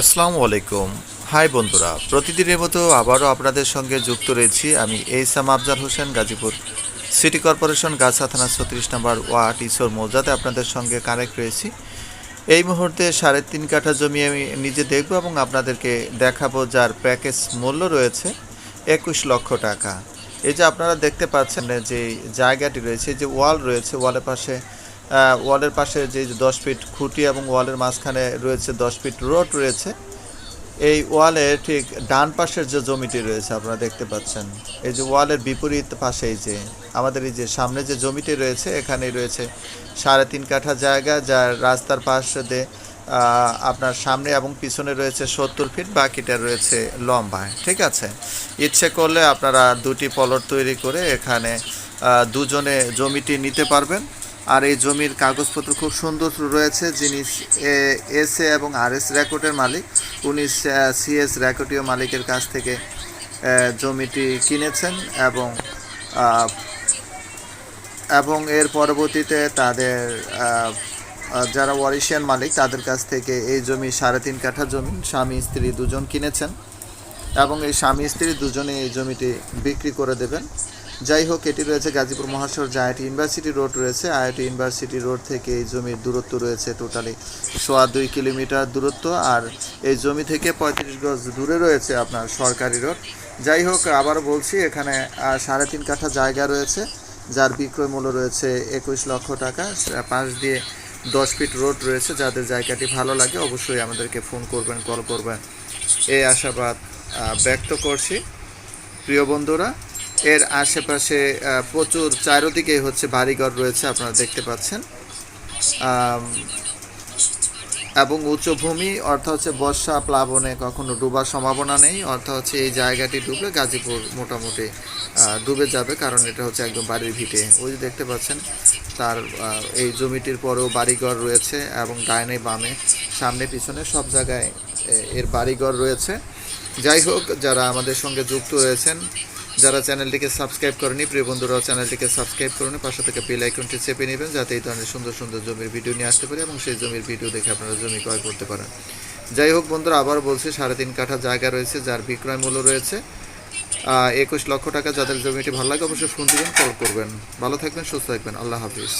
আসসালামু আলাইকুম। হাই বন্ধুরা, প্রতিদিনের মতো আবারও আপনাদের সঙ্গে যুক্ত রয়েছি আমি এইসাম আফজাল হোসেন, গাজীপুর সিটি কর্পোরেশন, গাছা থানা ছত্রিশ নম্বর ওয়ার্ড, ঈশ্বর মৌজাতে আপনাদের সঙ্গে কানেক্ট রয়েছি। এই মুহূর্তে সাড়ে তিন কাঠা জমি আমি নিজে দেখব এবং আপনাদেরকে দেখাবো যার প্যাকেজ মূল্য রয়েছে একুশ লক্ষ টাকা। এই যে আপনারা দেখতে পাচ্ছেন যে জায়গাটি রয়েছে, যে ওয়াল রয়েছে ওয়ালের পাশে ওয়ালের পাশে যে দশ ফিট খুঁটি এবং ওয়ালের মাঝখানে রয়েছে দশ ফিট রোড রয়েছে। এই ওয়ালের ঠিক ডান পাশের যে জমিটি রয়েছে আপনারা দেখতে পাচ্ছেন। এই যে ওয়ালের বিপরীত পাশেই যে আমাদের এই যে সামনে যে জমিটি রয়েছে এখানে রয়েছে সাড়ে তিন কাঠা জায়গা, যার রাস্তার পাশে দিয়ে আপনার সামনে এবং পিছনে রয়েছে সত্তর ফিট, বাকিটা রয়েছে লম্বায়। ঠিক আছে? ইচ্ছে করলে আপনারা দুটি পলট তৈরি করে এখানে দুজনে জমিটি নিতে পারবেন। আর এই জমির কাগজপত্র খুব সুন্দর রয়েছে, যিনি এস এ এবং আর এস রেকর্ডের মালিক। উনি সিএস রেকর্ডীয় মালিকের কাছ থেকে জমিটি কিনেছেন এবং এবং এর পরবর্তীতে তাদের যারা ওয়ারিশিয়ান মালিক, তাদের কাছ থেকে এই জমি সাড়ে তিন কাঠা জমি, স্বামী, স্ত্রী দুজন কিনেছেন। এবং এই স্বামী, স্ত্রী দুজনে এই জমিটি বিক্রি করে দেবেন। যাই হোক এটি রয়েছে গাজীপুর মহাশহর যে আইআইটি ইউনিভার্সিটি রোড রয়েছে। আইআইটি ইউনিভার্সিটি রোড থেকে এই জমির দূরত্ব রয়েছে টোটালি সোয়া দুই কিলোমিটার দূরত্ব। আর এই জমি থেকে পঁয়ত্রিশ গজ দূরে রয়েছে আপনার সরকারি রোড। যাই হোক আবার বলছি, এখানে সাড়ে তিন কাঠা জায়গা রয়েছে, যার বিক্রয় মূল্য রয়েছে একুশ লক্ষ টাকা। পাশ দিয়ে দশ ফিট রোড রয়েছে, যাদের জায়গাটি ভালো লাগে অবশ্যই আমাদেরকে ফোন করবেন, কল করবেন। এই আশাবাদ ব্যক্ত করছি। প্রিয় বন্ধুরা এর আশেপাশে প্রচুর চারোদিকে হচ্ছে বাড়িঘর রয়েছে, আপনারা দেখতে পাচ্ছেন। এবং উচ্চভূমি অর্থাৎ হচ্ছে বর্ষা, প্লাবনে কখনো ডুবার সম্ভাবনা নেই। অর্থাৎ হচ্ছে এই জায়গাটি ডুবলে গাজীপুর মোটামুটি ডুবে যাবে, কারণ এটা হচ্ছে একদম বাড়ির ভিটে। ওই যে দেখতে পাচ্ছেন, তার এই জমিটির পরেও বাড়িঘর রয়েছে এবং ডাইনে বামে, সামনে পিছনে সব জায়গায় এর বাড়িঘর রয়েছে। যাই হোক, যারা আমাদের সঙ্গে যুক্ত রয়েছেন যারা চ্যানেলটিকে সাবস্ক্রাইব করেনি, প্রিয় বন্ধুরাও চ্যানেলটিকে সাবস্ক্রাইব করুন। পাশে থেকে বেল আইকনটি চেপে নেবেন যাতে এই ধরনের সুন্দর সুন্দর জমির ভিডিও নিয়ে আসতে পারে এবং সেই জমির ভিডিও দেখে আপনারা জমি ক্রয় করতে পারেন। যাই হোক বন্ধুরা আবার বলছি, সাড়ে তিন কাঠা জায়গা রয়েছে যার বিক্রয় মূল্য রয়েছে একুশ লক্ষ টাকা। যাদের জমিটি ভালো লাগে অবশ্যই ফোন দিবেন, কল করবেন। ভালো থাকবেন, সুস্থ থাকবেন। আল্লাহ হাফিজ।